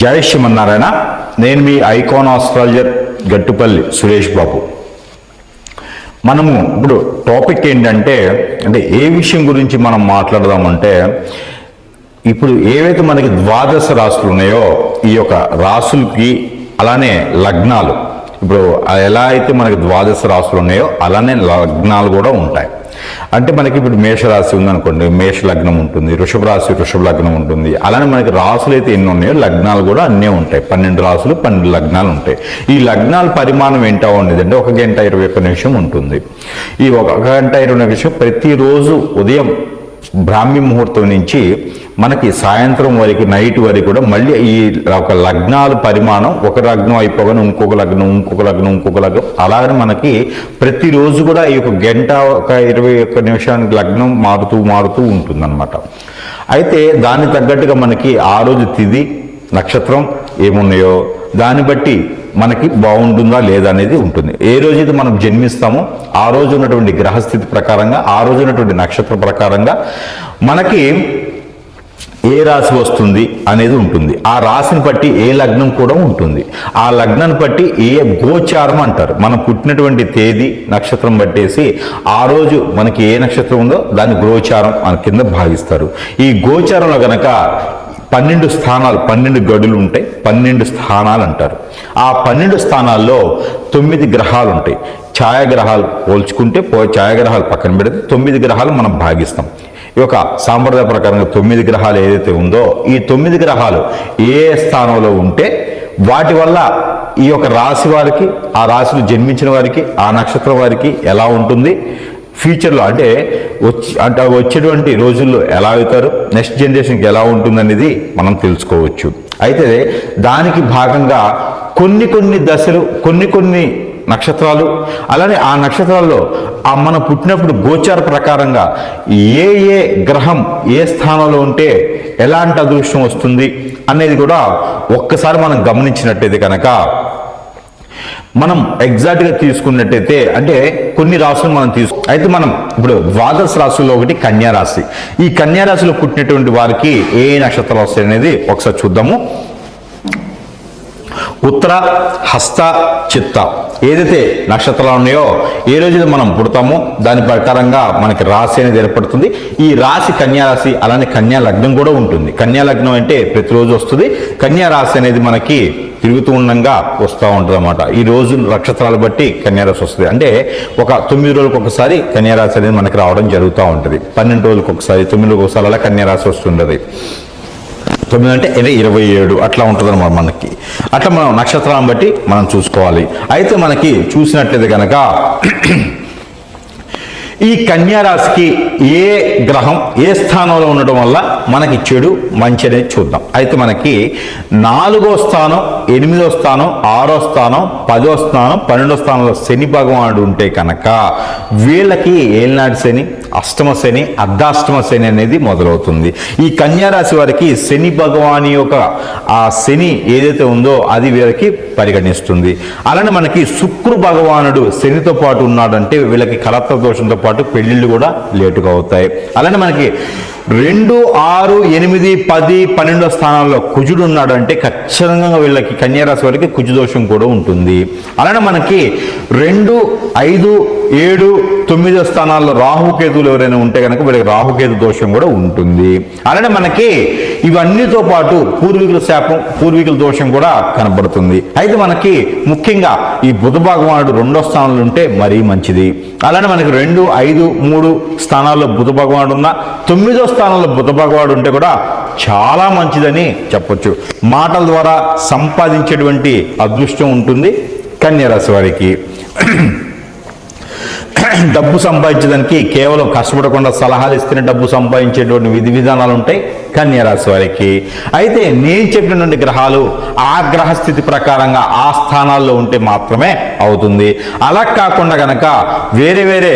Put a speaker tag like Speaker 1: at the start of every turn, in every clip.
Speaker 1: జై శ్రీమన్నారాయణ నేను మీ ఐకాన్ ఆస్ట్రాలజర్ గట్టుపల్లి సురేష్ బాబు. మనము ఇప్పుడు టాపిక్ ఏంటంటే అంటే ఏ విషయం గురించి మనం మాట్లాడదామంటే ఇప్పుడు ఏవైతే మనకి ద్వాదశ రాశులు ఉన్నాయో ఈ యొక్క రాసులకి అలానే లగ్నాలు. ఇప్పుడు ఎలా అయితే మనకి ద్వాదశ రాశులు ఉన్నాయో అలానే లగ్నాలు కూడా ఉంటాయి. అంటే మనకి ఇప్పుడు మేషరాశి ఉందనుకోండి మేష లగ్నం ఉంటుంది వృషభ రాశి వృషభ లగ్నం ఉంటుంది. అలానే మనకి రాసులు అయితే ఎన్ని ఉన్నాయో లగ్నాలు కూడా అన్నీ ఉంటాయి. పన్నెండు రాసులు పన్నెండు లగ్నాలు ఉంటాయి. ఈ లగ్నాల పరిమాణం ఏంటో ఉండేది అంటే ఒక గంట ఇరవై ఒక్క నిమిషం ఉంటుంది. ఈ ఒక గంట ఇరవై నిమిషం ప్రతిరోజు ఉదయం బ్రాహ్మీ ముహూర్తం నుంచి మనకి సాయంత్రం వరకు నైట్ వరకు కూడా మళ్ళీ ఈ ఒక లగ్నాల పరిమాణం ఒక లగ్నం అయిపోగానే ఇంకొక లగ్నం ఇంకొక లగ్నం ఇంకొక లగ్నం. అలాగే మనకి ప్రతిరోజు కూడా ఈ ఒక గంట ఒక ఇరవై ఒక్క నిమిషానికి లగ్నం మారుతూ మారుతూ ఉంటుందన్నమాట. అయితే దానికి తగ్గట్టుగా మనకి ఆ రోజు తిది నక్షత్రం ఏమున్నాయో దాన్ని బట్టి మనకి బాగుంటుందా లేదా అనేది ఉంటుంది. ఏ రోజైతే మనం జన్మిస్తామో ఆ రోజు ఉన్నటువంటి గ్రహస్థితి ప్రకారంగా ఆ రోజు ఉన్నటువంటి నక్షత్ర ప్రకారంగా మనకి ఏ రాశి వస్తుంది అనేది ఉంటుంది. ఆ రాశిని బట్టి ఏ లగ్నం కూడా ఉంటుంది. ఆ లగ్నాన్ని బట్టి ఏ గోచారం అంటారు. మనం పుట్టినటువంటి తేదీ నక్షత్రం బట్టేసి ఆ రోజు మనకి ఏ నక్షత్రం ఉందో దాన్ని గోచారం మన కింద భావిస్తారు. ఈ గోచారంలో గనక పన్నెండు స్థానాలు పన్నెండు గడులు ఉంటాయి పన్నెండు స్థానాలు అంటారు. ఆ పన్నెండు స్థానాల్లో తొమ్మిది గ్రహాలు ఉంటాయి. ఛాయాగ్రహాలు పోల్చుకుంటే పో ఛాయాగ్రహాలు పక్కన పెడితే తొమ్మిది గ్రహాలు మనం భాగిస్తాం. ఈ యొక్క సాంప్రదాయ ప్రకారంగా తొమ్మిది గ్రహాలు ఏదైతే ఉందో ఈ తొమ్మిది గ్రహాలు ఏ స్థానంలో ఉంటే వాటి వల్ల ఈ యొక్క రాశి వారికి ఆ రాశిలో జన్మించిన వారికి ఆ నక్షత్రం వారికి ఎలా ఉంటుంది? ఫ్యూచర్లో అంటే వచ్చి అంటే వచ్చేటువంటి రోజుల్లో ఎలా అవుతారు నెక్స్ట్ జనరేషన్కి ఎలా ఉంటుందనేది మనం తెలుసుకోవచ్చు. అయితే దానికి భాగంగా కొన్ని కొన్ని దశలు కొన్ని కొన్ని నక్షత్రాలు అలానే ఆ నక్షత్రాల్లో ఆ మనం పుట్టినప్పుడు గోచార ప్రకారంగా ఏ ఏ గ్రహం ఏ స్థానంలో ఉంటే ఎలాంటి అదృష్టం వస్తుంది అనేది కూడా ఒక్కసారి మనం గమనించినట్టయితే కనుక మనం ఎగ్జాక్ట్గా తీసుకున్నట్టయితే అంటే కొన్ని రాసులు మనం తీసుకు అయితే మనం ఇప్పుడు ద్వాదశ రాశుల్లో ఒకటి కన్యా రాశి. ఈ కన్యా రాశిలో పుట్టినటువంటి వారికి ఏ నక్షత్రాలు వస్తాయి అనేది ఒకసారి చూద్దాము. ఉత్తర హస్త చిత్త. ఏదైతే నక్షత్రాలు ఉన్నాయో ఏ రోజు మనం పుడతామో దాని ప్రకారంగా మనకి రాశి అనేది ఏర్పడుతుంది. ఈ రాశి కన్యా రాశి అలానే కన్యా లగ్నం కూడా ఉంటుంది. కన్యా లగ్నం అంటే ప్రతిరోజు వస్తుంది. కన్యా రాశి అనేది మనకి తిరుగుతూ ఉండగా వస్తూ ఉంటుంది అనమాట ఈ రోజు నక్షత్రాలు బట్టి కన్యారాశి వస్తుంది. అంటే ఒక తొమ్మిది రోజులకు ఒకసారి కన్యారాశి అనేది మనకి రావడం జరుగుతూ ఉంటుంది. పన్నెండు రోజులకు ఒకసారి తొమ్మిది రోజులకు ఒకసారి అలా కన్యారాశి వస్తుంటుంది. తొమ్మిది అంటే ఇరవై ఇరవై ఏడు. అట్లా ఉంటుంది అనమాట మనకి. అట్లా మనం నక్షత్రాలను బట్టి మనం చూసుకోవాలి. అయితే మనకి చూసినట్లయితే కనుక ఈ కన్యారాశికి ఏ గ్రహం ఏ స్థానంలో ఉండడం వల్ల మనకి చెడు మంచి అనేది చూద్దాం. అయితే మనకి నాలుగో స్థానం ఎనిమిదో స్థానం ఆరో స్థానం పదో స్థానం పన్నెండో స్థానంలో శని భగవానుడు ఉంటే కనుక వీళ్ళకి ఏలినాటి శని అష్టమ శని అర్ధాష్టమ శని అనేది మొదలవుతుంది. ఈ కన్యారాశి వారికి శని భగవాని యొక్క ఆ శని ఏదైతే ఉందో అది వీళ్ళకి పరిగణిస్తుంది. అలానే మనకి శుక్రు భగవానుడు శనితో పాటు ఉన్నాడంటే వీళ్ళకి కలత్వ దోషంతో పాటు పెళ్ళిళ్ళు కూడా లేటుగా అవుతాయి. అలానే మనకి రెండు ఆరు ఎనిమిది పది పన్నెండో స్థానాల్లో కుజుడు ఉన్నాడు అంటే ఖచ్చితంగా వీళ్ళకి కన్యారాశి వారికి కుజు దోషం కూడా ఉంటుంది. అలానే మనకి రెండు ఐదు ఏడు తొమ్మిదో స్థానాల్లో రాహుకేతువులు ఎవరైనా ఉంటే కనుక వీళ్ళకి రాహుకేతు దోషం కూడా ఉంటుంది. అలానే మనకి ఇవన్నీతో పాటు పూర్వీకుల శాపం పూర్వీకుల దోషం కూడా కనబడుతుంది. అయితే మనకి ముఖ్యంగా ఈ బుధ భగవానుడు రెండో స్థానంలో ఉంటే మరీ మంచిది. అలానే మనకి రెండు ఐదు మూడు స్థానాల్లో బుధ భగవానుడు ఉన్న తొమ్మిదో స్థానంలో బుధ భగవానుడు ఉంటే కూడా చాలా మంచిదని చెప్పొచ్చు. మాటల ద్వారా సంపాదించేటువంటి అదృష్టం ఉంటుంది కన్యరాశి వారికి. డబ్బు సంపాదించడానికి కేవలం కష్టపడకుండా సలహాలు ఇస్తేనే డబ్బు సంపాదించేటువంటి విధి విధానాలు ఉంటాయి కన్యరాశి వారికి. అయితే నేను చెప్పినటువంటి గ్రహాలు ఆ గ్రహస్థితి ప్రకారంగా ఆ స్థానాల్లో ఉంటే మాత్రమే అవుతుంది. అలా కాకుండా గనక వేరే వేరే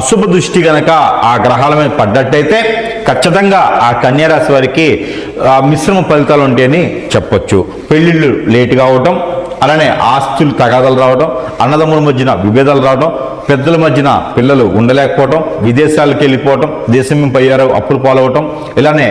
Speaker 1: అశుభ దృష్టి గనక ఆ గ్రహాల మీద పడ్డట్టయితే ఖచ్చితంగా ఆ కన్యరాశి వారికి మిశ్రమ ఫలితాలు ఉంటాయని చెప్పొచ్చు. పెళ్ళిళ్ళు లేటుగా అవటం అలానే ఆస్తులు తగాదాలు రావడం అన్నదమ్ముల మధ్యన విభేదాలు రావడం పెద్దల మధ్యన పిల్లలు ఉండలేకపోవటం విదేశాలకు వెళ్ళిపోవటం దేశం పయ్యారు అప్పులు పాలవటం ఇలానే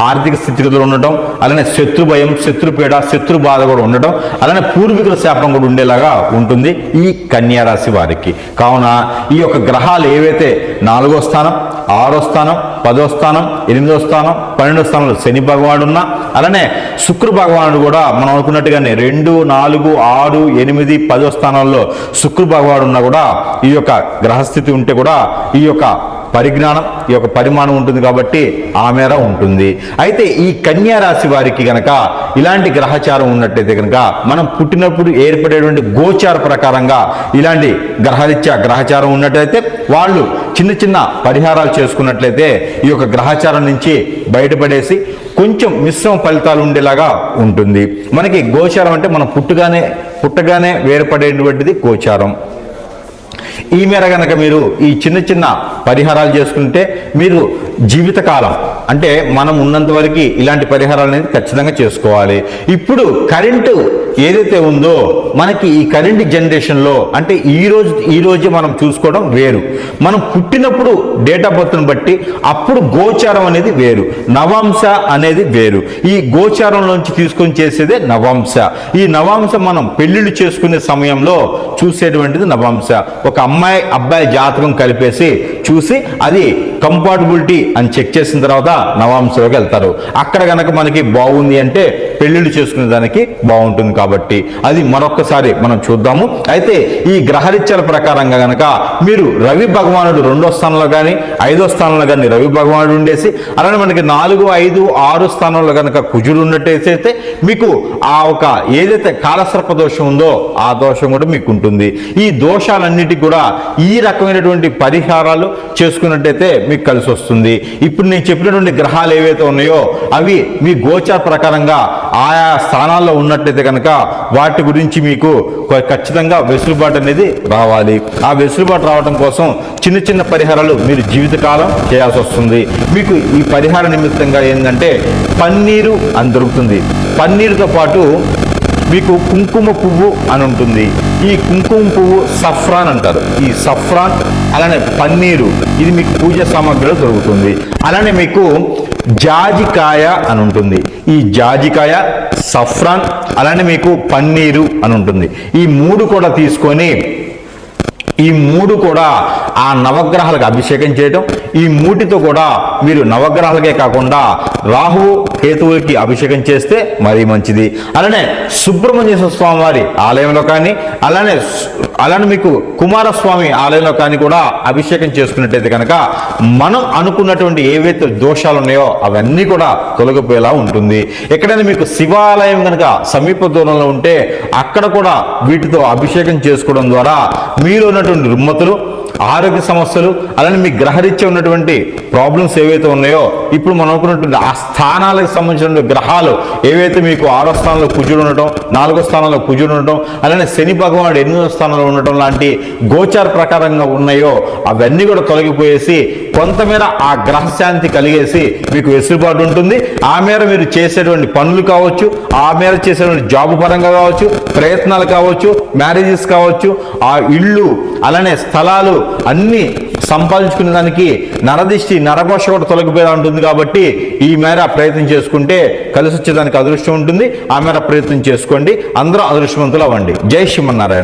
Speaker 1: ఆర్థిక స్థితిగతులు ఉండటం అలానే శత్రు భయం శత్రుపీడ శత్రు బాధ కూడా ఉండటం అలానే పూర్వీకుల శాపం కూడా ఉండేలాగా ఉంటుంది ఈ కన్యారాశి వారికి. కావున ఈ యొక్క గ్రహాలు ఏవైతే నాలుగో స్థానం ఆరో స్థానం పదో స్థానం ఎనిమిదో స్థానం పన్నెండో స్థానంలో శని భగవానుడు ఉన్న అలానే శుక్ర భగవానుడు కూడా మనం అనుకున్నట్టుగానే రెండు నాలుగు ఆరు ఎనిమిది పదో స్థానాల్లో శుక్ర భగవానుడు ఉన్నా కూడా ఈ యొక్క గ్రహస్థితి ఉంటే కూడా ఈ యొక్క పరిజ్ఞానం ఈ యొక్క పరిమాణం ఉంటుంది కాబట్టి ఆ మేర ఉంటుంది. అయితే ఈ కన్యా రాశి వారికి గనక ఇలాంటి గ్రహచారం ఉన్నట్టయితే కనుక మనం పుట్టినప్పుడు ఏర్పడేటువంటి గోచార ప్రకారంగా ఇలాంటి గ్రహరీత్యా గ్రహచారం ఉన్నట్టయితే వాళ్ళు చిన్న చిన్న పరిహారాలు చేసుకున్నట్లయితే ఈ యొక్క గ్రహచారం నుంచి బయటపడేసి కొంచెం మిశ్రమ ఫలితాలు ఉండేలాగా ఉంటుంది. మనకి గోచారం అంటే మనం పుట్టుగానే పుట్టగానే వేరుపడేటువంటిది గోచారం. ఈ మేర కనుక మీరు ఈ చిన్న చిన్న పరిహారాలు చేసుకుంటే మీరు జీవితకాలం అంటే మనం ఉన్నంత వరకు ఇలాంటి పరిహారాలు అనేది ఖచ్చితంగా చేసుకోవాలి. ఇప్పుడు కరెంటు ఏదైతే ఉందో మనకి ఈ కరెంట్ జనరేషన్లో అంటే ఈ రోజు ఈ రోజే మనం చూసుకోవడం వేరు. మనం పుట్టినప్పుడు డేట్ ఆఫ్ బర్త్ను బట్టి అప్పుడు గోచారం అనేది వేరు. నవాంశ అనేది వేరు. ఈ గోచారంలోంచి తీసుకొని చేసేదే నవాంశ. ఈ నవాంశ మనం పెళ్ళిళ్ళు చేసుకునే సమయంలో చూసేటువంటిది నవాంశ. ఒక అమ్మాయి అబ్బాయి జాతకం కలిపేసి చూసి అది కంపాటబిలిటీ అని చెక్ చేసిన తర్వాత నవాంశలోకి వెళ్తారు. అక్కడ కనుక మనకి బాగుంది అంటే పెళ్ళిళ్ళు చేసుకునే దానికి బాగుంటుంది కాబట్టి అది మరొకసారి మనం చూద్దాము. అయితే ఈ గ్రహరీత్యాల ప్రకారంగా గనక మీరు రవి భగవానుడు రెండో స్థానంలో కానీ ఐదో స్థానంలో కానీ రవి భగవానుడు ఉండేసి అలానే మనకి నాలుగు ఐదు ఆరు స్థానంలో కనుక కుజుడు ఉన్నట్టయితే మీకు ఆ ఒక ఏదైతే కాలసర్ప దోషం ఉందో ఆ దోషం కూడా మీకు ఉంటుంది. ఈ దోషాలన్నిటికీ కూడా ఈ రకమైనటువంటి పరిహారాలు చేసుకున్నట్టయితే మీకు కలిసి వస్తుంది. ఇప్పుడు నేను చెప్పినటువంటి గ్రహాలు ఏవైతే ఉన్నాయో అవి మీ గోచార ప్రకారంగా ఆయా స్థానాల్లో ఉన్నట్టయితే కనుక వాటి గురించి మీకు ఖచ్చితంగా వెసులుబాటు అనేది రావాలి. ఆ వెసులుబాటు రావడం కోసం చిన్న చిన్న పరిహారాలు మీరు జీవితకాలం చేయాల్సి వస్తుంది. మీకు ఈ పరిహార నిమిత్తంగా ఏంటంటే పన్నీరు అని దొరుకుతుంది. పన్నీరుతో పాటు మీకు కుంకుమ పువ్వు అని ఉంటుంది. ఈ కుంకుమ పువ్వు సఫ్రాన్ అంటారు. ఈ సఫ్రాన్ అలానే పన్నీరు ఇది మీకు పూజ సామాగ్రిలో దొరుకుతుంది. అలానే మీకు జాజికాయ అని ఉంటుంది. ఈ జాజికాయ సఫ్రాన్ అలానే మీకు పన్నీరు అని ఉంటుంది. ఈ మూడు కూడా తీసుకొని ఈ మూడు కూడా ఆ నవగ్రహాలకు అభిషేకం చేయటం ఈ మూటితో కూడా మీరు నవగ్రహాలకే కాకుండా రాహువు కేతువులకి అభిషేకం చేస్తే మరీ మంచిది. అలానే సుబ్రహ్మణ్యేశ్వర స్వామి వారి ఆలయంలో కానీ అలానే అలానే మీకు కుమారస్వామి ఆలయంలో కానీ కూడా అభిషేకం చేసుకున్నట్టయితే కనుక మనం అనుకున్నటువంటి ఏవైతే దోషాలు ఉన్నాయో అవన్నీ కూడా తొలగిపోయేలా ఉంటుంది. ఎక్కడైనా మీకు శివాలయం కనుక సమీప దూరంలో ఉంటే అక్కడ కూడా వీటితో అభిషేకం చేసుకోవడం ద్వారా మీలో ఉన్నటువంటి రుమ్మతులు ఆరోగ్య సమస్యలు అలానే మీ గ్రహరీత్యా ఉన్నటువంటి ప్రాబ్లమ్స్ ఏవైతే ఉన్నాయో ఇప్పుడు మనం అనుకున్నటువంటి ఆ స్థానాలకు సంబంధించిన గ్రహాలు ఏవైతే మీకు ఆరో స్థానంలో కుజుడు ఉండటం నాలుగో స్థానంలో కుజుడు ఉండటం అలానే శని భగవానుడు ఎనిమిదో స్థానంలో ఉండటం లాంటి గోచార ప్రకారంగా ఉన్నాయో అవన్నీ కూడా తొలగిపోయేసి కొంతమేర ఆ గ్రహశాంతి కలిగేసి మీకు వెసులుబాటు ఉంటుంది. ఆ మేర మీరు చేసేటువంటి పనులు కావచ్చు ఆ మేర చేసేటువంటి జాబ్ పరంగా కావచ్చు ప్రయత్నాలు కావచ్చు మ్యారేజెస్ కావచ్చు ఆ ఇళ్ళు అలానే స్థలాలు అన్నీ సంపాదించుకునే దానికి నరదిష్టి నరఘోష కూడా తొలగిపోయేలా ఉంటుంది కాబట్టి ఈ మేర ప్రయత్నం చేసుకుంటే కలిసి వచ్చేదానికి అదృష్టం ఉంటుంది. ఆ మేర ప్రయత్నం చేసుకోండి. అందరూ అదృష్టవంతులు అవ్వండి. జై శ్రీమన్నారాయణ.